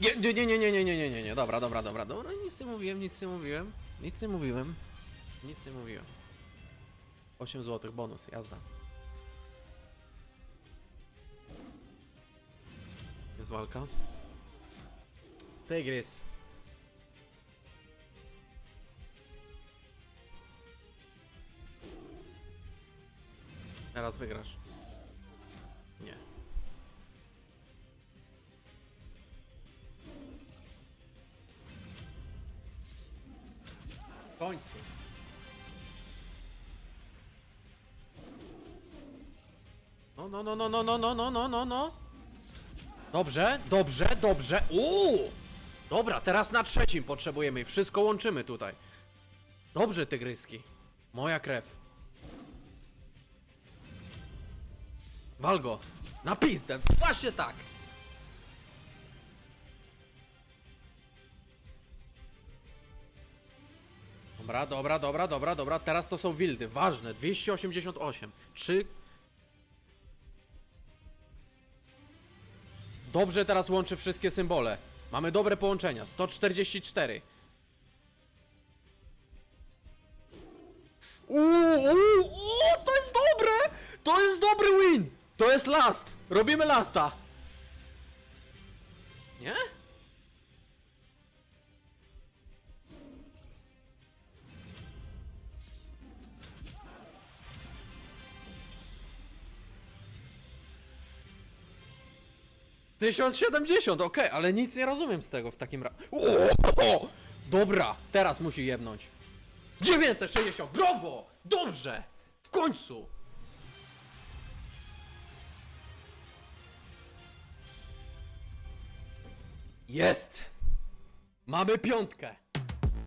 Nie, nie, nie, nie, nie, nie, nie, nie, nie, dobra, dobra, dobra, dobra, nic nie mówiłem, nic nie mówiłem, nic nie mówiłem, nic nie mówiłem. 8 zł bonus, jazda. Jest walka. Tygrys. Teraz wygrasz. Końcu. No, no, no, no, no, no, no, no, no, no, no. Dobrze, dobrze, dobrze. Uuu! Dobra, teraz na trzecim potrzebujemy i wszystko łączymy tutaj. Dobrze, tygryski. Moja krew. Walgo. Na pizdę. Właśnie tak. Dobra, dobra, dobra, dobra, dobra. Teraz to są wildy. Ważne. 288. Trzy. Dobrze teraz łączy wszystkie symbole. Mamy dobre połączenia. 144. Uuu, uuu, uuu, to jest dobre! To jest dobry win! To jest last! Robimy lasta! 1070, okej, ale nic nie rozumiem z tego w takim razie. Dobra, teraz musi jebnąć. 960, brawo! Dobrze! W końcu! Jest! Mamy piątkę!